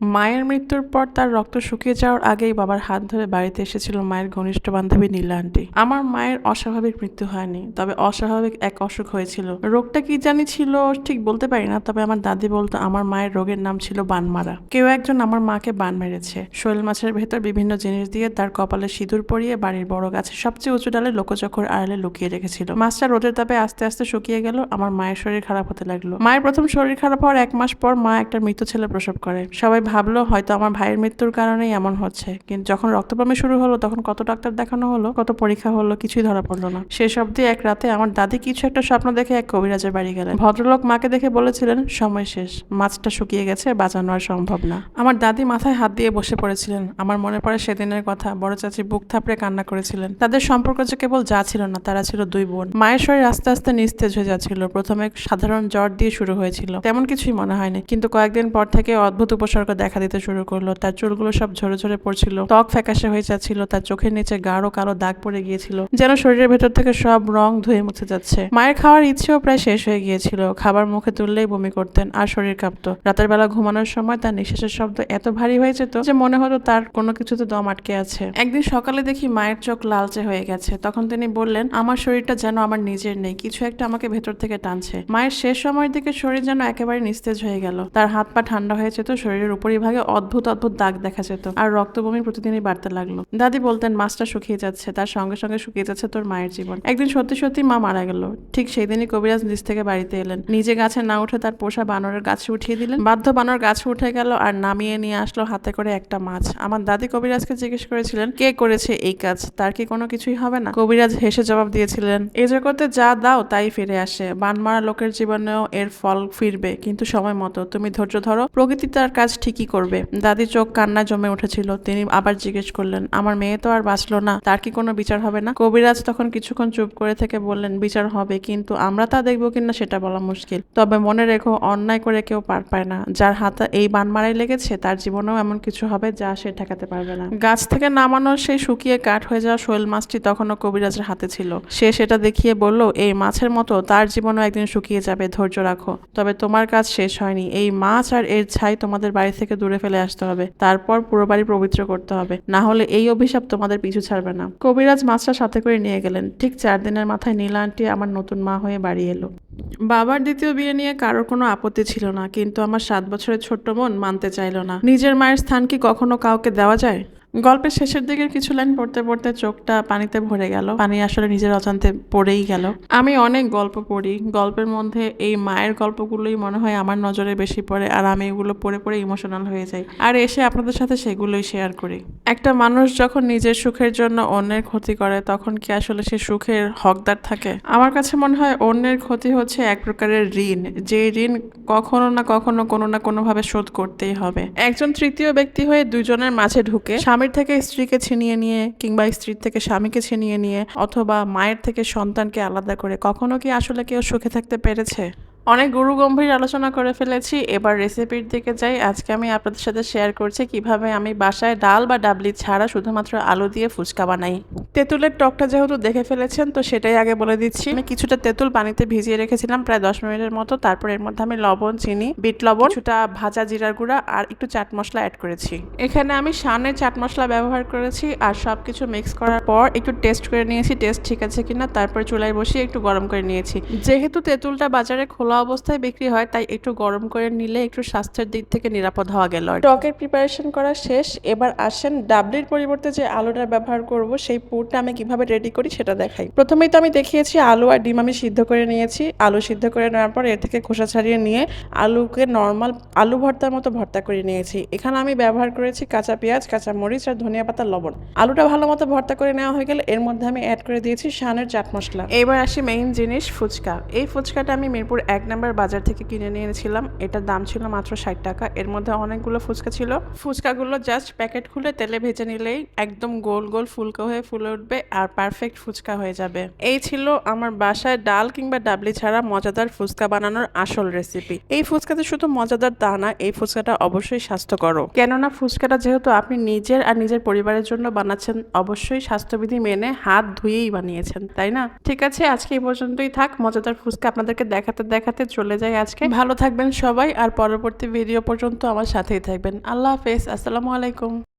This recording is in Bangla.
মায়ের মৃত্যুর পর তার রক্ত শুকিয়ে যাওয়ার আগেই বাবার হাত ধরে বাড়িতে এসেছিল মায়ের ঘনিষ্ঠ বান্ধবী নীলা আন্টি। আমার মায়ের অস্বাভাবিক মৃত্যু হয়নি, তবে অস্বাভাবিক এক অসুখ হয়েছিল। রোগটা কি জানি ছিল, ঠিক বলতে পারি না, তবে আমার দাদি বলতো আমার মায়ের রোগের নাম ছিল বানমারা। কেউ একজন আমার মাকে বান মেরেছে। শৈল মাছের ভেতর বিভিন্ন জিনিস দিয়ে তার কপালে সিঁদুর পরিয়ে বাড়ির বড় গাছের সবচেয়ে উঁচু ডালে লোকচক্ষর আড়ালে লুকিয়ে রেখেছিল। মাছটা রোদের তাপে আস্তে আস্তে শুকিয়ে গেল, আমার মায়ের শরীর খারাপ হতে লাগল। মায়ের প্রথম শরীর খারাপ হওয়ার এক মাস পর মা একটা মৃত ছেলে প্রসব করে। সবাই ভাবলো, হয়তো আমার ভাইয়ের মৃত্যুর কারণেই এমন হচ্ছে। কিন্তু যখন রক্তপামি শুরু হলো, তখন কত ডাক্তার দেখানো হলো, কত পরীক্ষা হলো, কিছুই ধরা পড়ল না। শেষ অবধি এক রাতে আমার দাদি কিছু একটা স্বপ্ন দেখে এক কবিরাজের বাড়ি গেলেন। ভদ্রলোক মাকে দেখে বলেছিলেন, সময় শেষ, মাছটা শুকিয়ে গেছে, বাঁচানো আর সম্ভব না। আমার দাদি মাথায় হাত দিয়ে বসে পড়েছিলেন। আমার মনে পড়ে সেদিনের কথা, বড় চাচি বুক থাপড়ে কান্না করেছিলেন। তাদের সম্পর্ক যে কেবল যা ছিল না, তারা ছিল দুই বোন। মায়ের শরীর আস্তে আস্তে নিস্তেজ হয়ে যাচ্ছিল। প্রথমে সাধারণ জ্বর দিয়ে শুরু হয়েছিল। তেমন কিছুই মনে হয়নি। কিন্তু কয়েকদিন পর থেকে অদ্ভুত উপসর্গ দেখা দিতে শুরু করল। তার চুলগুলো সব ঝরে ঝরে পড়ছিল। ত্বক ফ্যাকাশে হয়ে যাচ্ছিল। তার চোখের নিচে গাঢ় কালো দাগ পড়ে গিয়েছিল। যেন শরীরের ভেতর থেকে সব রং ধুয়ে মুছে যাচ্ছে। মায়ের খাওয়ার ইচ্ছেও প্রায় শেষ হয়ে গিয়েছিল। খাবার মুখে তুললেই বমি করতেন আর শরীর কাঁপতো। রাতের বেলা ঘুমানোর সময় তার নিঃশ্বাসের শব্দ এত ভারী হয়ে যেত যে মনে হতো তার কোনো কিছুতে দম আটকে আছে। একদিন সকালে দেখি মায়ের চোখ লালচে হয়ে গেছে। তখন তিনি বললেন, আমার শরীরটা যেন আমার নিজের নেই। কিছু একটা আমাকে ভেতর থেকে টানছে। মায়ের শেষ সময়ের দিকে শরীর যেন একেবারে নিস্তেজ হয়ে গেল। তার হাত পা ঠান্ডা হয়ে যেত, শরীরের উপরিভাগে অদ্ভুত অদ্ভুত দাগ দেখা যেত। আর রক্তবমি প্রতিদিনই বাড়তে লাগল। দাদি বলতেন, মাছটা শুকিয়ে যাচ্ছে, তার সঙ্গে সঙ্গে শুকিয়ে যাচ্ছে তোর মায়ের জীবন। একদিন সত্যি সত্যি মা মারা গেল। ঠিক সেই দিনই কবিরাজ নিজ থেকে বাড়িতে এলেন। নিজে গাছে না উঠে তার পোষা বানরের গাছে উঠিয়ে দিলেন। বাধ্য বানর গাছে উঠে গেল আর নামিয়ে নিয়ে আসলো হাতে করে একটা মাছ। আমার দাদি কবিরাজকে জিজ্ঞেস করেছিলেন, কে করেছে এই কাজ? তার কি কোনো কিছুই হবে না? কবিরাজ হেসে জবাব দিয়েছিলেন, এ জগতে যা দাও তাই ফিরে আসে। বান মারা লোকের জীবনেও এর ফল ফিরবে, কিন্তু সময় মতো। তুমি ধৈর্য ধরো, প্রকৃতি তার কাজ ঠিকই করবে? দাদি চোখ কান্না জমে উঠেছিল। তিনি আবার জিজ্ঞেস করলেন, আমার মেয়ে তো আর বাঁচলো না, তার কি কোনো বিচার হবে না? কবিরাজ তখন কিছুক্ষণ চুপ করে থেকে বললেন, বিচার হবে, কিন্তু আমরা তা দেখব কিনা সেটা বলা মুশকিল। তবে মনে রেখো, অন্যায় করে কেউ পার পায় না। যার হাতে এই বান মারাই লেগেছে, তার জীবনেও এমন কিছু হবে যা সে ঠেকাতে পারবে না। গাছ থেকে নামানো সেই শুকিয়ে কাঠ হয়ে যাওয়া শৈল মাছটি তখনও কবিরাজের হাতে ছিল। সে সেটা দেখিয়ে বলল, এই মাছের মতো তার জীবনও একদিন শুকিয়ে যাবে, ধৈর্য রাখো। তবে তোমার কাজ শেষ হয়নি। এই মাছ আর এর ছাই তোমাদের বাড়ি থেকে দূরে ফেলে আসতে হবে। তারপর পুরো বাড়ি পবিত্র করতে হবে। না হলে এই অভিশাপ তোমাদের পিছু ছাড়বে না। কবিরাজ মাছটা সাথে করে নিয়ে গেলেন। ঠিক চার দিনের মাথায় নীলা আন্টি আমার নতুন মা হয়ে বাড়ি এলো। বাবার দ্বিতীয় বিয়ে নিয়ে কারোর কোনো আপত্তি ছিল না, কিন্তু আমার সাত বছরের ছোট্ট বোন মানতে চাইলো না। নিজের মায়ের স্থান কি কখনো কাউকে দেওয়া যায়? গল্পের শেষের দিকের কিছু লাইন পড়তে পড়তে চোখটা পানিতে ভরে গেল। পানি আসলে নিজের অজান্তে পড়েই গেল। আমি অনেক গল্প পড়ি। গল্পের মধ্যে এই মায়ের গল্পগুলোই মনে হয় আমার নজরে বেশি পড়ে, আর আমি এগুলো পড়ে পড়ে ইমোশনাল হয়ে যাই। আর এসে আপনাদের সাথে সেগুলোই শেয়ার করি। একটা মানুষ যখন নিজের সুখের জন্য অন্যের ক্ষতি করে, তখন কি আসলে সে সুখের হকদার থাকে? আমার কাছে মনে হয় অন্যের ক্ষতি হচ্ছে এক প্রকারের ঋণ, যে ঋণ কখনো না কখনো কোনো না কোনোভাবে শোধ করতেই হবে। একজন তৃতীয় ব্যক্তি হয়ে দুজনের মাঝে ঢুকে স্বামীর থেকে স্ত্রীকে ছিনিয়ে নিয়ে কিংবা স্ত্রীর থেকে স্বামীকে ছিনিয়ে নিয়ে অথবা মায়ের থেকে সন্তানকে আলাদা করে, কখনো কি আসলে কেউ সুখে থাকতে পেরেছে? অনেক গুরু গম্ভীর আলোচনা করে ফেলেছি। এবার রেসিপির দিকে যাই। আজকে আমি আপনাদের সাথে শেয়ার করছি কীভাবে আমি বাসায় ডাল বা ডাবলি ছাড়া শুধুমাত্র আলু দিয়ে ফুচকা বানাই। তেঁতুলের টকটা যেহেতু দেখে ফেলেছেন, তো সেটাই আগে বলে দিচ্ছি। আমি কিছুটা তেঁতুল পানিতে ভিজিয়ে রেখেছিলাম প্রায় দশ মিনিটের মতো। তারপর এর মধ্যে আমি লবণ, চিনি, বিট লবণ, কিছুটা ভাজা জিরার গুঁড়া আর একটু চাট মশলা অ্যাড করেছি। এখানে আমি শানের চাট মশলা ব্যবহার করেছি আর সব কিছু মিক্স করার পর একটু টেস্ট করে নিয়েছি। টেস্ট ঠিক আছে কিনা? তারপর চুলায় বসিয়ে একটু গরম করে নিয়েছি। যেহেতু তেঁতুলটা বাজারে খোলা অবস্থায় বিক্রি হয়, তাই একটু গরম করে নিলে একটু স্বাস্থ্যের দিক থেকে নিরাপদ হওয়া গেল টকের প্রিপারেশন করা শেষ। এবার আসেন ডাবলির পরিবর্তে যে আলুটা ব্যবহার করব, সেই পুরটা আমি কীভাবে রেডি করি সেটা দেখাই। প্রথমেই তো আমি দেখিয়েছি আলু আর ডিম আমি সিদ্ধ করে নিয়েছি। আলু সিদ্ধ করে নেওয়ার পর এর থেকে খোসা ছাড়িয়ে নিয়ে আলুকে নর্মাল আলু ভর্তার মতো ভর্তা করে নিয়েছি। এখানে আমি ব্যবহার করেছি কাঁচা পেঁয়াজ, কাঁচা মরিচ আর ধনিয়া পাতা, লবণ। আলুটা ভালো মতো ভর্তা করে নেওয়া হয়ে গেলে এর মধ্যে আমি অ্যাড করে দিয়েছি শানের চাট মশলা। এবার আসি মেইন জিনিস, ফুচকা। এই ফুচকাটা আমি মিরপুর এক নাম্বার বাজার থেকে কিনে নিয়েছিলাম। এটার দাম ছিল মাত্র ষাট টাকা। এর মধ্যে অনেকগুলো ফুচকা ছিল। ফুচকাগুলো জাস্ট প্যাকেট খুলে তেলে ভেজে নিলেই একদম গোল গোল ফুলকো হয়ে ফুলে উঠবে আর পারফেক্ট ফুচকা হয়ে যাবে। এই ছিল আমার বাসায় ডাল কিংবা ডাবলি ছাড়া মজাদার ফুচকা বানানোর আসল রেসিপি এই ফুচকাতে শুধু মজাদার তা না, এই ফুচকাটা অবশ্যই স্বাস্থ্যকর। কেননা ফুচকাটা যেহেতু আপনি নিজের আর নিজের পরিবারের জন্য বানাচ্ছেন, অবশ্যই স্বাস্থ্যবিধি মেনে হাত ধুয়েই বানিয়েছেন, তাই না? ঠিক আছে, আজকে এই পর্যন্তই থাক। মজাদার ফুচকা আপনাদেরকে দেখাতে দেখাতে দেখাতে চলে যাই আজকে। ভালো থাকবেন সবাই, আর পরবর্তী ভিডিও পর্যন্ত আমার সাথেই থাকবেন। আল্লাহ হাফেজ, আসসালামু আলাইকুম।